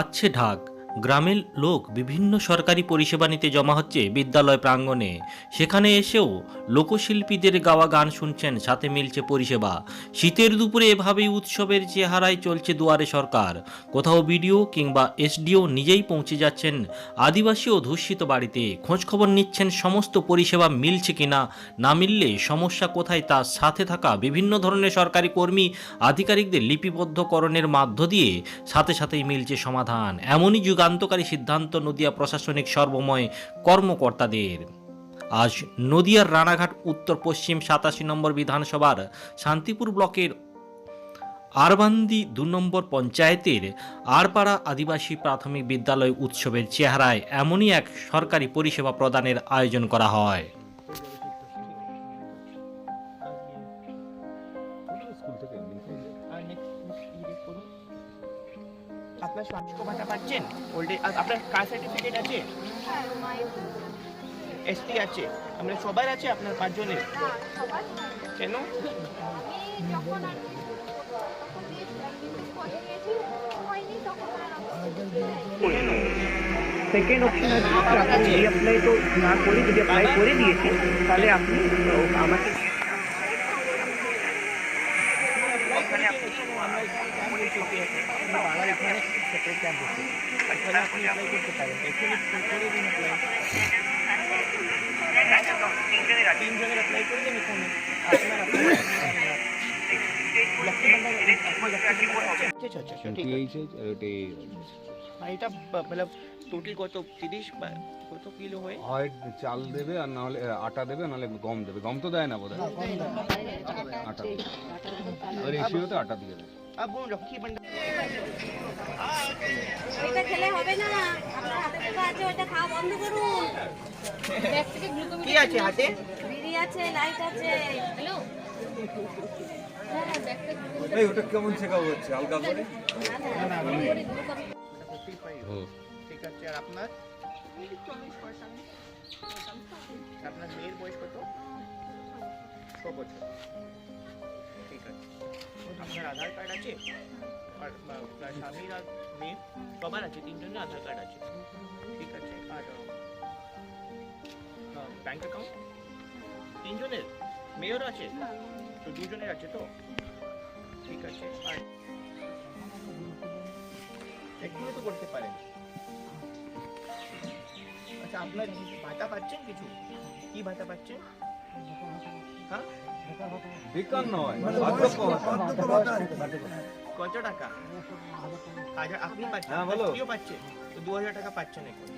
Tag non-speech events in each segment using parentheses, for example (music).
বাজছে ঢাক। গ্রামের লোক বিভিন্ন সরকারি পরিষেবা নিতে জমা হচ্ছে বিদ্যালয় প্রাঙ্গণে। সেখানে এসেও লোকশিল্পীদের গাওয়া গান শুনছেন, সাথে মিলছে পরিষেবা। শীতের দুপুরে এভাবেই উৎসবের চেহারায় চলছে দুয়ারে সরকার। কোথাও বিডিও কিংবা এসডিও নিজেই পৌঁছে যাচ্ছেন আদিবাসী ও ধূষিত বাড়িতে। খোঁজখবর নিচ্ছেন সমস্ত পরিষেবা মিলছে কিনা, না মিললে সমস্যা কোথায় তার সাথে থাকা বিভিন্ন ধরনের সরকারি কর্মী আধিকারিকদের লিপিবদ্ধকরণের মাধ্য দিয়ে সাথে সাথেই মিলছে সমাধান। এমনই যুগান্তকারী সিদ্ধান্ত নদিয়া প্রশাসনিক সর্বময় কর্মকর্তাদের। আজ নদিয়ার রানাঘাট উত্তর পশ্চিম সাতাশি নম্বর বিধানসভার শান্তিপুর ব্লকের আরবান্দি দু নম্বর পঞ্চায়েতের আরপাড়া আদিবাসী প্রাথমিক বিদ্যালয় উৎসবের চেহারায় এমনই এক সরকারি পরিষেবা প্রদানের আয়োজন করা হয়। আপনার কাস্ট সার্টিফিকেট আছে এসটি আছে আমরা সবার আছে আপনার পাঁচজনের কেন সেকেন্ড অপশন আছে যে আপনি রিঅ্যাপ্লাই তো না করে যদি অ্যাপ্লাই করে দিয়েছেন তাহলে আপনি ও, আমাকে ওখানে আপনি আমরা এখানে সেপারেট ক্যাম্প আপনি অ্যাপ্লাই করতে পারেন। করে দিন অ্যাপ্লাই তিনজনের অ্যাপ্লাই করে দিন এখানে। (coughs) আচ্ছা আচ্ছা আচ্ছা এটা মানে টোটাল কত? তিরিশ বা কত কিলো হয়? হয় চাল দেবে আর না হলে আটা দেবে নাহলে গম দেবে। গম তো দেয় না বোধ আটা। দেবে আর এসিওতে আটা দিয়ে দেবে। বলুন লক্ষ্মী ভান্ডার ওইটা খেলে হবে না আপনার হাতে পোকা আছে ওইটা খাওয়া বন্ধ করুন ব্যাগ থেকে গ্লুকোমিটার কি আছে হাতে বিড়ি আছে লাইট আছে হ্যালো এই ওটা কেমন শেখাবো হচ্ছে হালকা করে ঠিক আছে আর আপনার আপনার মেয়ের বয়স কত ছ বছর আপনার আধার কার্ড আছে? আর আপনার স্বামীর আর মেয়ে? সবার আছে তিনজনের আধার কার্ড আছে। ঠিক আছে আর ব্যাংক অ্যাকাউন্ট তিনজনের? মেয়েরও আছে? তো দুজনের আছে তো? ঠিক আছে আর এক্ষুনি তো করতে পারেন। আচ্ছা আপনার ভাতা পাচ্ছেন কিছু? কি ভাতা পাচ্ছেন? হ্যাঁ? বেকার নয় কত টাকা? আপনি পাচ্ছেন হ্যাঁ, বলো। আপনিও পাচ্ছেন তো দু হাজার টাকা পাচ্ছেন এখন।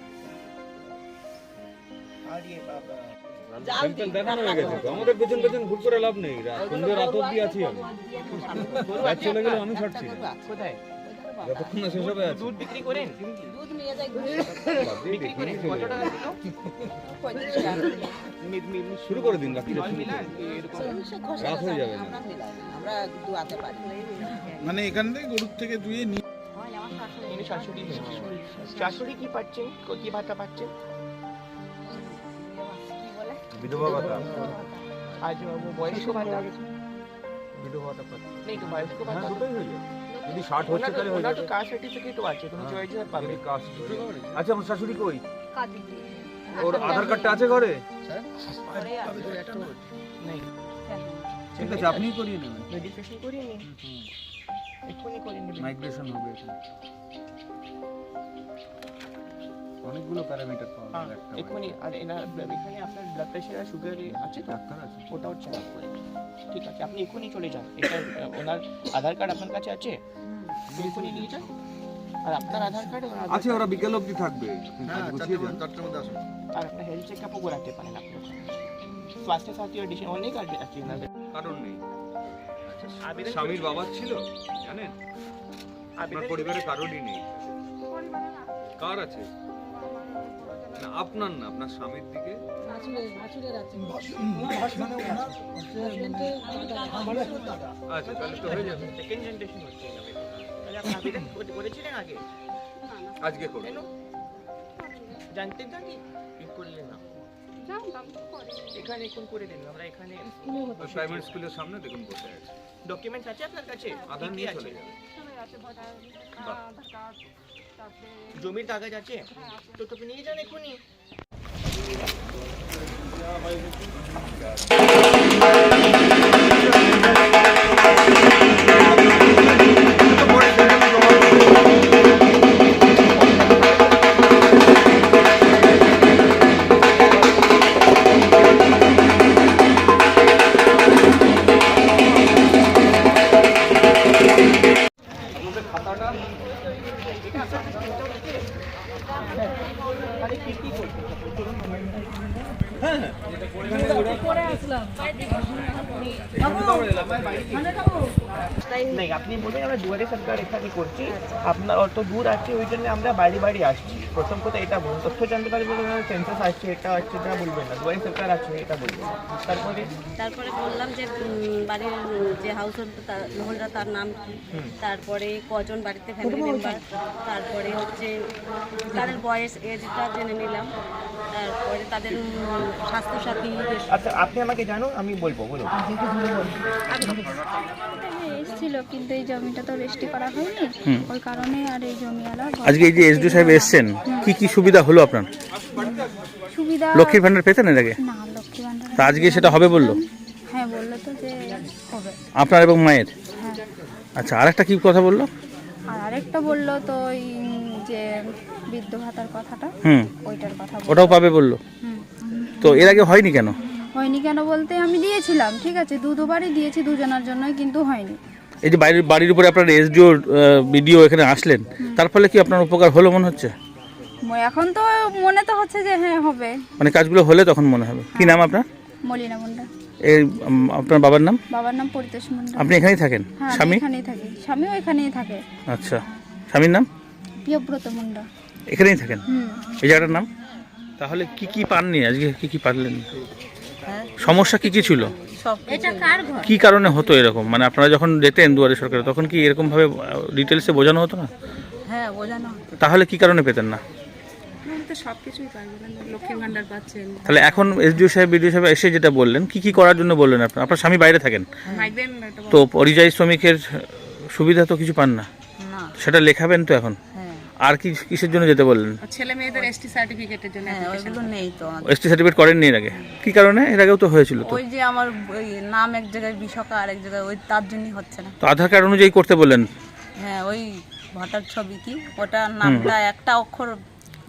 ইয়ে হয়ে। আমাদের পেছন পেছন করে লাভ নেই। সন্ধ্যে রাত অব্দি আছি আমি। চলে গেলে আমি ছাড়ছি। কোথায়? যতক্ষণ না শেষ হবে দুধ বিক্রি করেন? বাদ দিয়ে বিক্রি দেখি করেন। চলে কত টাকা কিলো মি- মি- মি- শুরু করে দিন রাত হয়ে যাবে আমরা মানে এখান থেকে গরুর থেকে দুয়ে নিয়ে শাশুড়ি। শাশুড়ি কি পাচ্ছেন? কি ভাতা পাচ্ছেন? বিধবা ভাতা। আজ বয়স্ক ভাতা। বিধবা ভাতা পাচ্ছি। নেই তো বয়স্ক হ্যাঁ ভাতা। যদি ষাট হচ্ছে তাহলে হয়ে ওনার তো যাবে। কাস্ট সার্টিফিকেটও আছে তুমি হ্যাঁ। চয়েস পাবে। কাস্ট আচ্ছা আমার শাশুড়ি কই? ওর আধার কার্ডটা আছে ঘরে? নেই ঠিক আছে আপনিই করিয়ে নেবেন। রেজিস্ট্রেশন করিয়ে নিন। এক্ষুনি করে নিন মাইগ্রেশন হবে এখানে। অনেকগুলো প্যারামিটার পাওয়া হ্যাঁ যাবে একটা এক্ষুনি আর এনার এখানে আপনার ব্লাড প্রেশার আর সুগার আছে তো? ডাক্তার আছে। ওটাও চেক আপ করে ঠিক আছে আপনি এক্ষুনি চলে যান। এটা ওনার আধার কার্ড আপনার কাছে আছে? আপনি এক্ষুনি নিয়ে যান। আর আপনার আধার কার্ড আছে ওরা বিকেল অবধি থাকবে। কাজ গুছিয়ে আর আপনার হেলথ চেক আপও করাতে পারেন আপনি। স্বাস্থ্য সাথী এডিশন অনেক আছে আছে কারণ নেই। আবেদন স্বামীর বাবার ছিল জানেন? আপনার পরিবারে কারোরই নেই। কার আছে? না আপনার না আপনার স্বামীর দিকে। আচ্ছা তাহলে তো হয়ে যাবে। সেকেন্ড জেনারেশন হচ্ছে আবেদন। করেছিলেন আগে? আজকে করুন। কেন? জানতেন না কি করলেন না। এখানে এখন করে দিন আমরা এখানে প্রাইমারি স্কুলের সামনে দেখুন বসে আছে। ডকুমেন্টস আছে আপনার কাছে? আধার কি কি নিয়ে চলে যাবে। জমির কাগজ আছে? তো তোকে নিয়ে যান এখনই। সরকার এখানে করছি। আপনার অত দূর আছে ওই জন্য আমরা বাড়ি বাড়ি আসছি। প্রথম কথা এটা বলুন তথ্য জানতে পারবেন সেন্সাস আসছে এটা আসছে এটা বলবেন না। দুয়ারে সরকার আছে এটা বলবেন তারপরে? তারপরে বললাম যে বাড়ির যে হাউস হোল্ডার তার নাম কি? তারপরে কজন বাড়িতে ফ্যামিলি মেম্বার তারপরে হচ্ছে তাদের বয়স এজটা জেনে নিলাম। তারপরে তাদের স্বাস্থ্যসাথী আচ্ছা আপনি আমাকে জানো আমি বলব বলুন। এসেছিল কিন্তু এই জমিটা তো রেজিস্ট্রি করা হয়নি। ওই কারণে আর এই জমিওয়ালা আজকে এই যে এসডি সাহেব এসছেন কি কি সুবিধা হলো আপনার? সুবিধা লক্ষ্মীর ভান্ডার পেতেন এর আগে? না লক্ষ্মী ভান্ডার তা আজকে সেটা হবে বলল? হ্যাঁ বলল তো যে হবে। আপনার এবং মায়ের? হ্যাঁ। আচ্ছা আরেকটা কি কথা বলল? আর আরেকটা বলল তো ওই যে বৃদ্ধ ভাতার কথাটা হুম। ওইটার কথা। ওটাও পাবে বলল? হুম। তো এর আগে হয়নি কেন? হয়নি কেন বলতে আমি দিয়েছিলাম ঠিক আছে দু দুবারই দিয়েছি দুজনের জন্যই কিন্তু হয়নি। এই যে বাড়ির বাড়ির উপরে আপনার এসডিও বিডিও এখানে আসলেন তার ফলে কি আপনার উপকার হলো মনে হচ্ছে? এখন তো মনে তো হচ্ছে যে হ্যাঁ হবে। মানে কাজগুলো হলে তখন মনে হবে। কি নাম আপনার? মলিনা মুন্ডা। এই আপনার বাবার নাম? বাবার নাম পরিতোষ মুন্ডা। আপনি এখানেই থাকেন? হ্যাঁ স্বামী? এখানেই থাকি। স্বামীও এখানেই থাকে। আচ্ছা। স্বামীর নাম? প্রিয়ব্রত মুন্ডা। এখানেই থাকেন? এই জায়গাটার নাম? তাহলে কি কি পাননি? আজকে কি কি পারলেন? হ্যাঁ। সমস্যা কি কি ছিল? সব এটা কার ঘর? কি কারণে হতো এরকম? মানে আপনারা যখন যেতেন দুয়ারে সরকারে তখন কি এরকম ভাবে ডিটেলসে বোঝানো হতো না? হ্যাঁ বোঝানো তাহলে কি কারণে পেতেন না? তাহলে এখন এসডিও সাহেব বিডিও সাহেব এসে যেটা বললেন কি কি করার জন্য বললেন আপনার আপনার স্বামী বাইরে থাকেন। তো পরিযায়ী শ্রমিকের সুবিধা তো কিছু পান না। না। সেটা লেখাবেন তো এখন? হ্যাঁ আর কি কিসের জন্য যেতে বললেন? ছেলে মেয়েদের এসটি সার্টিফিকেটের জন্য হ্যাঁ ওইগুলো নেই তো এসটি সার্টিফিকেট করেননি এর আগে? কি কারণে? এর আগেও তো হয়েছিল তো। ওই যে আমার ওই নাম এক জায়গায় বিশাখা আর এক জায়গায় ওই তার জন্যই হচ্ছে না। তো আধার কার্ড অনুযায়ী করতে বললেন? হ্যাঁ ওই ভোটার ছবি কি? ওটা নামটা একটা অক্ষর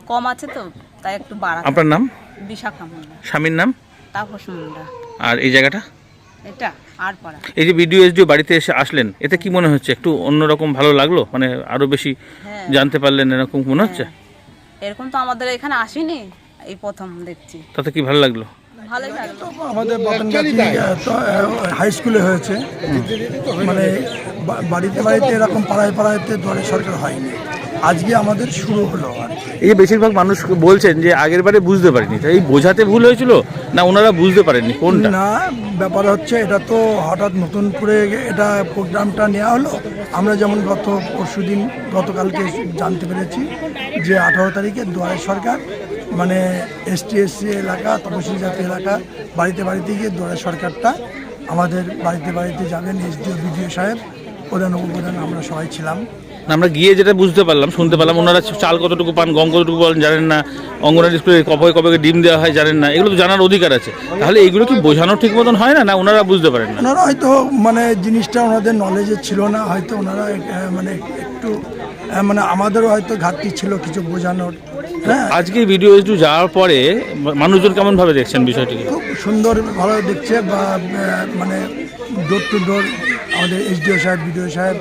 কম আছে তো তাই একটু বাড়াতে আপনার নাম? বিশাখা মুন্ডা। স্বামীর নাম? তাপস মুন্ডা। আর এই জায়গাটা? এটা আর পাড়া। এই যে বিডিও এসডিও বাড়িতে এসে আসলেন এতে কি মনে হচ্ছে? একটু অন্যরকম ভালো লাগল? মানে আরও বেশি হ্যাঁ। জানতে পারলেন এরকম মনে হচ্ছে? এরকম তো আমাদের এখানে আসেনি এই প্রথম দেখছি। তাতে কি ভালো লাগল? আমাদের হাই স্কুলে হয়েছে। মানে বাড়িতে বাড়িতে এরকম পাড়ায় পাড়ায়তে দুয়ারে সরকার হয়নি। আজকে আমাদের শুরু হলো আর। এই যে বেশিরভাগ মানুষ বলছেন যে আগের বারে বুঝতে পারিনি। তাই বোঝাতে ভুল হয়েছিল না ওনারা বুঝতে পারেননি? কোনটা? না, ব্যাপার হচ্ছে এটা তো হঠাৎ নতুন করে এটা প্রোগ্রামটা নেওয়া হলো। আমরা যেমন গত পরশুদিন গতকালকে জানতে পেরেছি যে আঠারো তারিখে দুয়ারে সরকার মানে এসটি এসসি এলাকা, তপশিলি জাতি এলাকা, বাড়িতে বাড়িতে গিয়ে দুয়ারে সরকারটা আমাদের বাড়িতে বাড়িতে যাবেন এসডিও বিডিও সাহেব, প্রধান, উপপ্রধান, আমরা সবাই ছিলাম। আমরা গিয়ে যেটা বুঝতে পারলাম শুনতে পারলাম ওনারা চাল কতটুকু পান গম কতটুকু পান জানেন না অঙ্গনারী স্কুলে কবে কবে ডিম দেওয়া হয় জানেন না এগুলো তো জানার অধিকার আছে। তাহলে এগুলো কি বোঝানো ঠিক মতন হয় না না ওনারা বুঝতে পারেন না? ওনারা হয়তো মানে জিনিসটা ওনাদের নলেজে ছিল না হয়তো ওনারা মানে একটু মানে আমাদেরও হয়তো ঘাটতি ছিল কিছু বোঝানোর। হ্যাঁ। আজকে ভিডিও এসডিও যাওয়ার পরে মানুষজন কেমন ভাবে দেখছেন বিষয়টিকে? খুব সুন্দর ভালো দেখছে বা মানে ডোর টু ডোর আমাদের এইচডিও সাহেব বিডিও সাহেব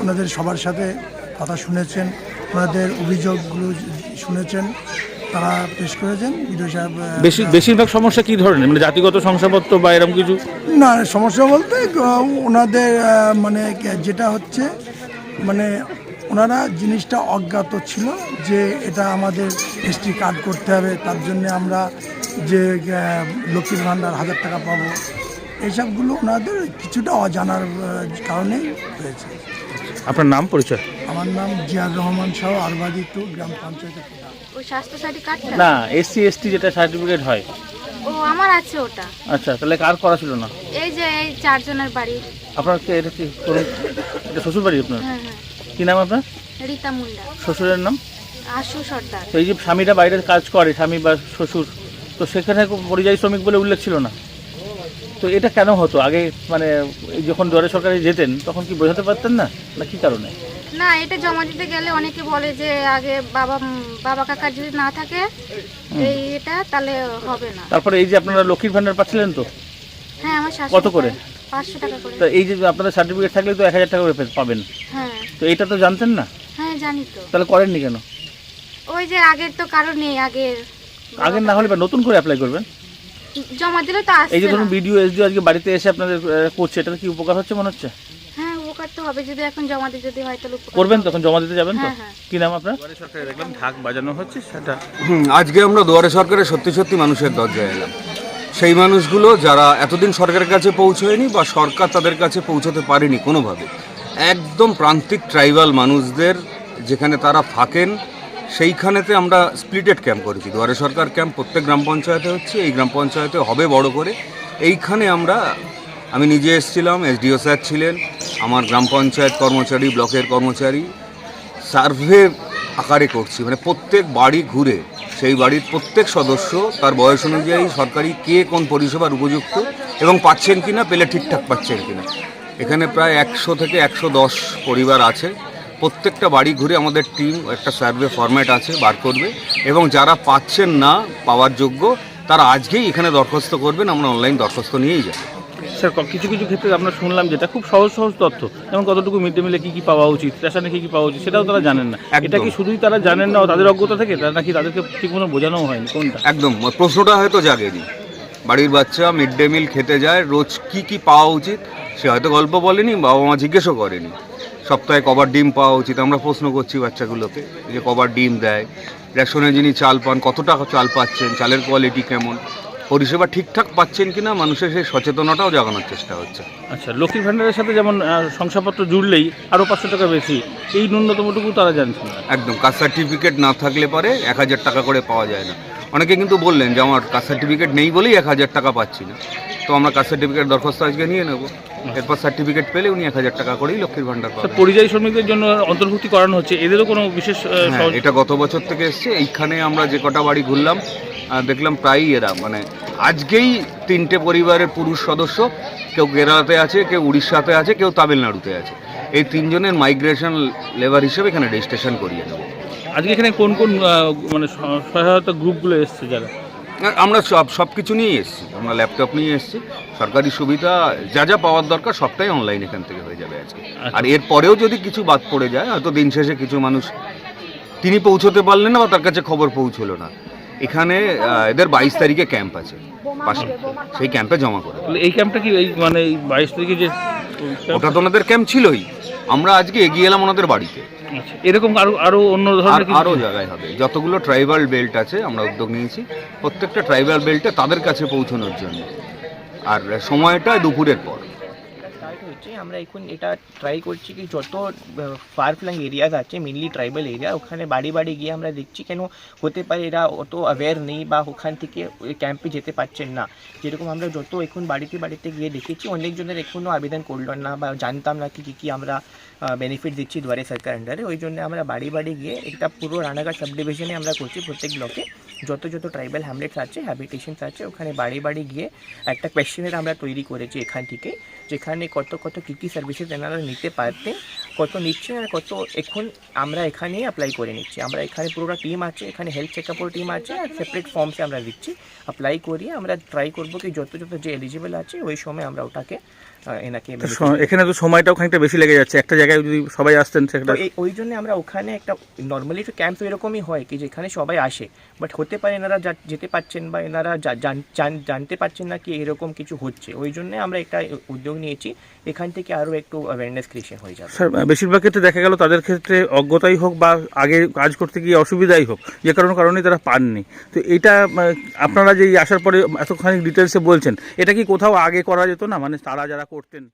ওনাদের সবার সাথে কথা শুনেছেন ওনাদের অভিযোগগুলো শুনেছেন তারা পেশ করেছেন। বিডিও সাহেব বেশি বেশিরভাগ সমস্যা কি ধরনের? মানে জাতিগত শংসাপত্র বা এরকম কিছু? না সমস্যা বলতে ওনাদের মানে যেটা হচ্ছে মানে ওনারা জিনিসটা অজ্ঞাত ছিল যে এটা আমাদের এসটি কার্ড করতে হবে তার জন্য আমরা যে লক্ষ্মীর ভাণ্ডার হাজার টাকা পাবো এইসবগুলো ওনাদের কিছুটা অজানার কারণে হয়েছে। আপনার নাম পরিচয়? আমার নাম জিয়ার রহমান শাহ আরবাদি টু গ্রাম পঞ্চায়েতের প্রধান। ওই স্বাস্থ্য সাথী কার্ডটা না এসসি এসটি যেটা সার্টিফিকেট হয়। ও আমার আছে ওটা। আচ্ছা তাহলে কার করা ছিল না? এই যে এই চারজনের বাড়ি। আপনার কি এটা কি করুন? এটা শ্বশুর বাড়ি আপনার? হ্যাঁ হ্যাঁ। কি নাম আপনার? রীতা মুন্ডা। শ্বশুরের নাম? আশু সর্দার। তো এই যে স্বামীরা বাইরের কাজ করে স্বামী বা শ্বশুর তো সেখানে পরিযায়ী শ্রমিক বলে উল্লেখ ছিল না? তো এটা কেন হতো? আগে মানে এই যখন দুয়ারে সরকারে যেতেন তখন কি বোঝাতে পারতেন না? না কি কারণে? না এটা জমা দিতে গেলে অনেকে বলে যে আগে বাবা বাবা কাকা যদি না থাকে এই এটা তাহলে হবে না। তারপরে এই যে আপনারা লক্ষ্মীর ভান্ডার পাচ্ছিলেন তো? হ্যাঁ আমার শাশু কত করে? পাঁচশো টাকা করে। তো এই যে আপনাদের সার্টিফিকেট থাকলে তো এক হাজার টাকা করে পাবেন। হ্যাঁ। তো এটা তো জানতেন না? হ্যাঁ জানি তো। তাহলে করেননি কেন? ওই যে আগের তো কারণ নেই আগের। আগের না হলে বা নতুন করে অ্যাপ্লাই করবেন? জমা দিলে তো এই যে আসছে ধরুন বিডিও এসডিও আজকে বাড়িতে এসে আপনাদের করছে এটা কি উপকার হচ্ছে মনে হচ্ছে? হ্যাঁ উপকার তো হবে যদি এখন জমা দিতে যদি হয় তাহলে উপকার করবেন তখন জমা দিতে যাবেন তো? হ্যাঁ, হ্যাঁ। কি নাম আপনার? সরকারে দেখলাম ঢাক বাজানো হচ্ছে সেটা হুম, আজকে আমরা দুয়ারে সরকারে সত্যি সত্যি মানুষের দরজায় এলাম। সেই মানুষগুলো যারা এতদিন সরকারের কাছে পৌঁছয়নি বা সরকার তাদের কাছে পৌঁছতে পারেনি কোনোভাবে একদম প্রান্তিক ট্রাইবাল মানুষদের যেখানে তারা থাকেন সেইখানেতে আমরা স্প্লিটেড ক্যাম্প করেছি। দুয়ারে সরকার ক্যাম্প প্রত্যেক গ্রাম পঞ্চায়েতে হচ্ছে, এই গ্রাম পঞ্চায়েতে হবে বড় করে। এইখানে আমরা, আমি নিজে এসেছিলাম, এসডিও স্যার ছিলেন, আমার গ্রাম পঞ্চায়েত কর্মচারী, ব্লকের কর্মচারী, সার্ভে আকারে করছি। মানে প্রত্যেক বাড়ি ঘুরে, সেই বাড়ির প্রত্যেক সদস্য, তার বয়স অনুযায়ী সরকারি কে কোন পরিষেবার উপযুক্ত এবং পাচ্ছেন কিনা, পেলে ঠিকঠাক পাচ্ছেন কিনা। এখানে প্রায় একশো থেকে একশো দশ পরিবার আছে। প্রত্যেকটা বাড়ি ঘুরে আমাদের টিম একটা সার্ভে ফরম্যাট আছে বার করবে। এবং যারা পাচ্ছেন না পাওয়ার যোগ্য তারা আজকেই এখানে দরখাস্ত করবেন আমরা অনলাইন দরখাস্ত নিয়েই যাব। স্যার কিছু কিছু ক্ষেত্রে আমরা শুনলাম যেটা খুব সহজ সহজ তথ্য। যেমন কতটুকু মিড ডে মিলে কী কী পাওয়া উচিত রেশনে কী কী পাওয়া উচিত সেটাও তারা জানেন না। এটা কি শুধুই তারা জানেন না তাদের অজ্ঞতা থেকে? তারা নাকি তাদেরকে ঠিকমতো বোঝানো হয়নি কোনটা? একদম। প্রশ্নটা হয়তো জাগেনি। বাড়ির বাচ্চা মিড ডে মিল খেতে যায় রোজ কি কি পাওয়া উচিত সে হয়তো গল্প বলেনি বাবা মা জিজ্ঞেসও করেনি। সপ্তাহে কবার ডিম পাওয়া উচিত। আমরা প্রশ্ন করছি বাচ্চাগুলোকে যে কবার ডিম দেয়। রেশনে যিনি চাল পান কত টাকা চাল পাচ্ছেন চালের কোয়ালিটি কেমন? পরিষেবা ঠিকঠাক পাচ্ছেন কিনা মানুষের সেই সচেতনতাও জাগানোর চেষ্টা হচ্ছে। আচ্ছা লক্ষ্মীর ভাণ্ডারের সাথে যেমন শংসাপত্র জুড়লেই আরও পাঁচশো টাকা বেশি এই ন্যূনতমটুকু তারা জানছেন না। একদম কাস্ট সার্টিফিকেট না থাকলে পরে এক হাজার টাকা করে পাওয়া যায় না। অনেকে কিন্তু বললেন যে আমার কাস্ট সার্টিফিকেট নেই বলেই এক হাজার টাকা পাচ্ছি না। তো আমরা কাস্ট সার্টিফিকেট দরখাস্ত আজকে নিয়ে নেব। এরপর সার্টিফিকেট পেলে উনি এক হাজার টাকা করেই লক্ষ্মীর ভাণ্ডার স্যার পাবেন। পরিযায়ী শ্রমিকদের জন্য অন্তর্ভুক্তি করানো হচ্ছে এদেরও কোনো বিশেষ হ্যাঁ এটা গত বছর থেকে এসছে এইখানে আমরা যে কটা বাড়ি ঘুরলাম দেখলাম প্রায়ই এরা মানে আজকেই তিনটে পরিবারের পুরুষ সদস্য কেউ কেরালাতে আছে কেউ উড়িষ্যাতে আছে কেউ তামিলনাড়ুতে আছে। এই তিনজনের মাইগ্রেশন লেবার হিসেবে এখানে রেজিস্ট্রেশন করিয়ে দেবো আজকে এখানে কোন কোন মানে সহায়তা গ্রুপগুলো এসছে যারা? আমরা সব সব কিছু নিয়ে এসেছি। আমরা ল্যাপটপ নিয়ে এসেছি। সরকারি সুবিধা যা যা পাওয়ার দরকার সবটাই অনলাইন এখান থেকে হয়ে যাবে আজকে। আর এর পরেও যদি কিছু বাদ পড়ে যায় হয়তো দিন শেষে কিছু মানুষ তিনি পৌঁছতে পারলেন না বা তার কাছে খবর পৌঁছলো না। এখানে এদের বাইশ তারিখে ক্যাম্প আছে। পাশে সেই ক্যাম্পে জমা করে এই ক্যাম্পটা কি এই মানে বাইশ তারিখে যে ওটা তো ওনাদের ক্যাম্প ছিলই। আমরা আজকে এগিয়ে এলাম ওনাদের বাড়িতে। আচ্ছা, এরকম আরও আরও অন্য ধরনের আরও আরও জায়গায় হবে। যতগুলো ট্রাইবাল বেল্ট আছে আমরা উদ্যোগ নিয়েছি। প্রত্যেকটা ট্রাইবাল বেল্টে তাদের কাছে পৌঁছানোর জন্য। আর সময়টা দুপুরের পর। হচ্ছে, আমরা এখন এটা ট্রাই করছি কি যত ফার ফ্লাং এরিয়াজ আছে মেনলি ট্রাইবাল এরিয়া ওখানে বাড়ি বাড়ি গিয়ে আমরা দেখছি কেন হতে পারে এরা অত অ্যাওয়্যার নেই বা ওখান থেকে ওই ক্যাম্পে যেতে পারছেন না। যেরকম আমরা যত এখন বাড়িতে বাড়িতে গিয়ে দেখেছি অনেকজনের এখনও আবেদন করল না বা জানতাম না কি, কী কী আমরা বেনিফিট দিচ্ছি দুয়ারে সরকার আন্ডারে ওই জন্য আমরা বাড়ি বাড়ি গিয়ে একটা পুরো রানাঘাট সাব ডিভিশনে আমরা করছি প্রত্যেক ব্লকে যত যত ট্রাইবাল হ্যামলেটস আছে হ্যাবিটেশনস আছে, ওখানে বাড়ি বাড়ি গিয়ে একটা কোয়েশ্চেনের আমরা তৈরি করেছি এখান থেকে, যেখানে কত কত কী কী সার্ভিসেস এনারা নিতে পারতেন, কত নিচ্ছেন আর কত এখন আমরা এখানেই অ্যাপ্লাই করে নিচ্ছি। আমরা এখানে পুরোটা টিম আছে, এখানে হেলথ চেকআপের টিম আছে আর সেপারেট ফর্মসে আমরা দিচ্ছি। অ্যাপ্লাই করিয়ে আমরা ট্রাই করব কি যত যত যে এলিজিবল আছে, ওই সময় আমরা ওটাকে এনাকে এখানে তো সময়টাও খানিকটা বেশি লেগে যাচ্ছে। একটা জায়গায় যদি সবাই আসতেন সেটা ওই জন্য আমরা ওখানে একটা নর্মালি তো ক্যাম্প এরকমই হয় কি যেখানে সবাই আসে। বাট হতে পারে এনারা যা- যেতে পারছেন বা এনারা জানতে পারছেন না কি এরকম কিছু হচ্ছে। ওই জন্য আমরা একটা উদ্যোগ নিয়েছি। এখান থেকে আরও একটু অ্যাওয়ারনেস ক্রিয়েশন হয়ে যাবে। স্যার বেশিরভাগ ক্ষেত্রে দেখা গেল তাদের ক্ষেত্রে অজ্ঞতাই হোক বা আগে কাজ করতে গিয়ে অসুবিধাই হোক যে কারণ কারণে তারা পাননি। তো এটা আপনারা যে আসার পরে এতখানি ডিটেলসে বলছেন এটা কি কোথাও আগে করা যেত না? মানে তারা যারা করতেন